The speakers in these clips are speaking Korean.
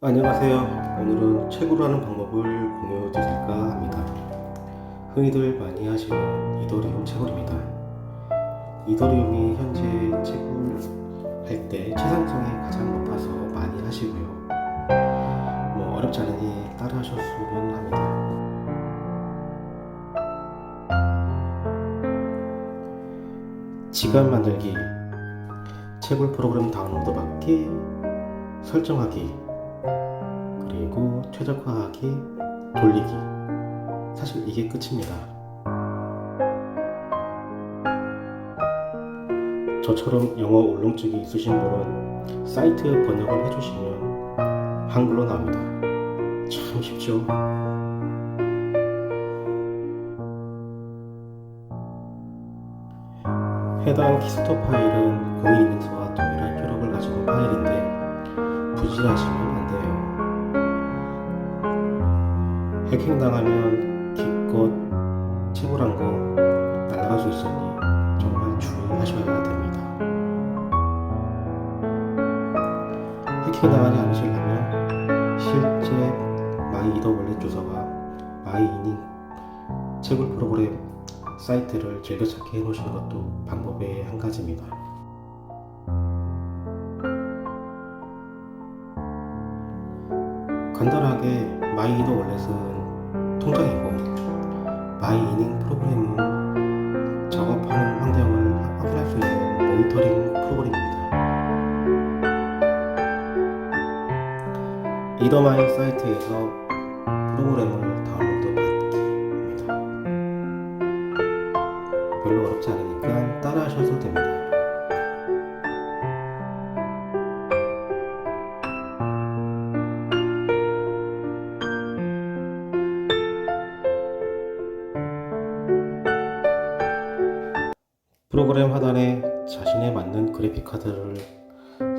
안녕하세요. 오늘은 책으로 하는 방법을 공유해 드릴까 합니다. 흔히들 많이 하시는 이더리움 채굴입니다. 이더리움이 현재 채굴할 때 채산성이 가장 높아서 많이 하시고요. 뭐 어렵지 않으니 따라 하셨으면 합니다. 지갑 만들기, 채굴 프로그램 다운로드 받기, 설정하기, 그리고 최적화하기, 돌리기. 사실 이게 끝입니다. 저처럼 영어 울렁증이 있으신 분은 사이트 번역을 해주시면 한글로 나옵니다. 참 쉽죠? 해당 키스토 파일은 해킹 당하면 기껏 채굴한 거 날아갈 수 있으니 정말 주의하셔야 됩니다. 해킹 당하지 않으시려면 실제 마이 이더 월렛 주소가 마이 이닝 채굴 프로그램 사이트를 즐겨찾기 해놓으시는 것도 방법의 한 가지입니다. 간단하게 마이 이더 월렛은 통장이고 마이 이닝 프로그램은 작업하는 환경을 확인할 수 있는 모니터링 프로그램입니다. 이더마이 사이트에서 프로그램을 다운로드 받기입니다. 별로 어렵지 않으니까 따라 하셔도 됩니다. 프로그램 하단에 자신에 맞는 그래픽 카드를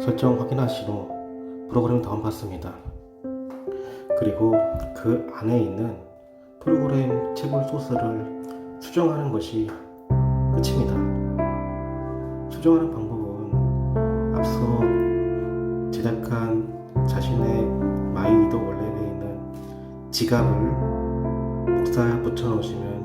설정 확인하신 후 프로그램 다운받습니다. 그리고 그 안에 있는 프로그램 채굴 소스를 수정하는 것이 끝입니다. 수정하는 방법은 앞서 제작한 자신의 마이이더 원래에 있는 지갑을 복사 붙여 놓으시면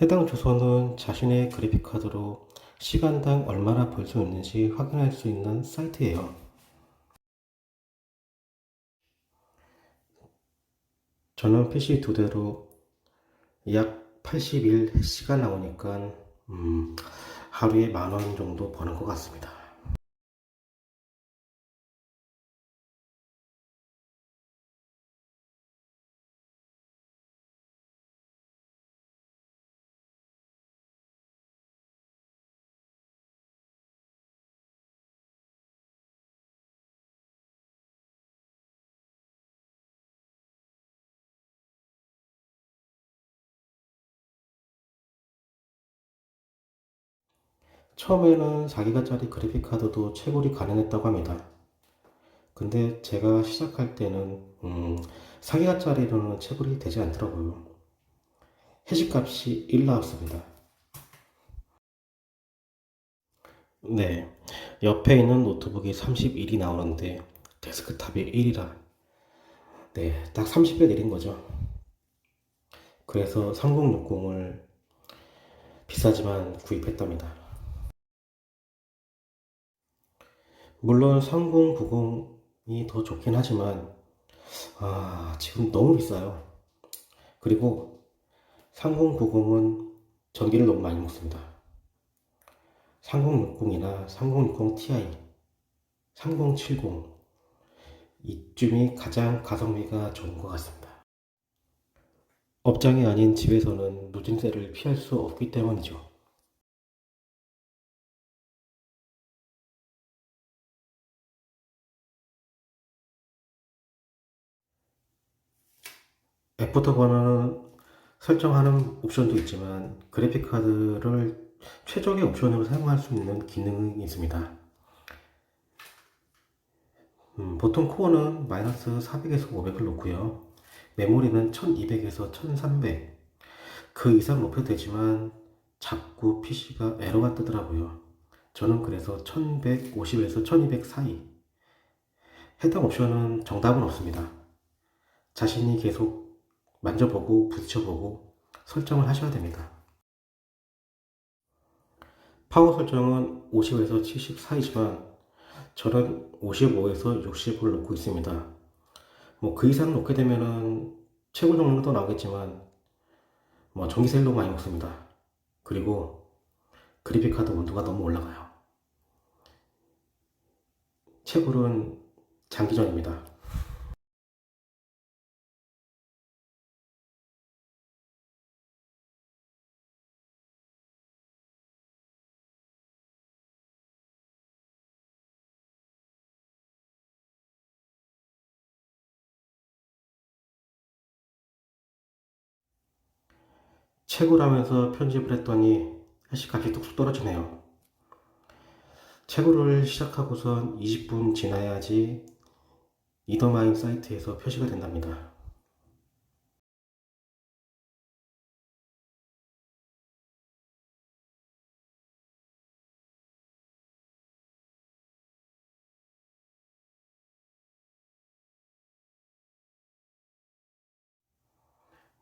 해당 주소는 자신의 그래픽카드로 시간당 얼마나 벌 수 있는지 확인할 수 있는 사이트예요. 저는 PC 두 대로 약 80일 해시가 나오니까 음, 하루에 만 원 정도 버는 것 같습니다. 처음에는 4기가짜리 그래픽 카드도 채굴이 가능했다고 합니다. 근데 제가 시작할 때는 음, 4기가짜리로는 채굴이 되지 않더라고요. 해시값이 1 나왔습니다. 네, 옆에 있는 노트북이 31이 나오는데 데스크탑이 1이라 네, 딱 30배 내린 거죠. 그래서 3060을 비싸지만 구입했답니다. 물론 3090이 더 좋긴 하지만 아 지금 너무 비싸요. 그리고 3090은 전기를 너무 많이 먹습니다. 3060이나 3060 Ti, 3070 이쯤이 가장 가성비가 좋은 것 같습니다. 업장이 아닌 집에서는 누진세를 피할 수 없기 때문이죠. 애프터버너는 설정하는 옵션도 있지만 그래픽 카드를 최적의 옵션으로 사용할 수 있는 기능이 있습니다. 음, 보통 코어는 마이너스 400에서 500을 놓고요. 메모리는 1200에서 1300. 그 이상 높여도 되지만 자꾸 PC가 에러가 뜨더라고요. 저는 그래서 1150에서 1200 사이. 해당 옵션은 정답은 없습니다. 자신이 계속 만져보고 부딪혀보고 설정을 하셔야 됩니다. 파워 설정은 50에서 70 사이지만 저는 55에서 60을 놓고 있습니다. 뭐 그 이상 놓게 되면은 최고 정도도 나오겠지만 뭐 전기세를 너무 많이 먹습니다. 그리고 그래픽카드 온도가 너무 올라가요. 채굴은 장기전입니다. 채굴하면서 편집을 했더니 해시값이 뚝뚝 떨어지네요. 채굴을 시작하고선 20분 지나야지 이더마인 사이트에서 표시가 된답니다.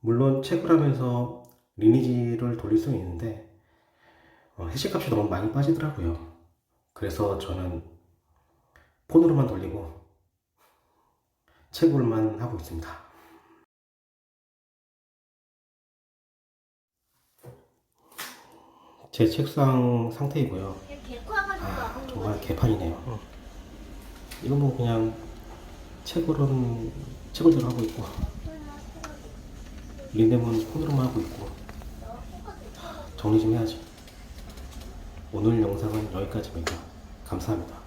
물론 채굴하면서 리니지를 돌릴 수는 있는데 어, 해시값이 너무 많이 빠지더라고요. 그래서 저는 폰으로만 돌리고 채굴만 하고 있습니다. 제 책상 상태이고요. 아, 정말 개판이네요. 이건 뭐 그냥 채굴은 채굴대로 하고 있고 린넨은 폰으로만 하고 있고 정리 좀 해야지. 오늘 영상은 여기까지입니다. 감사합니다.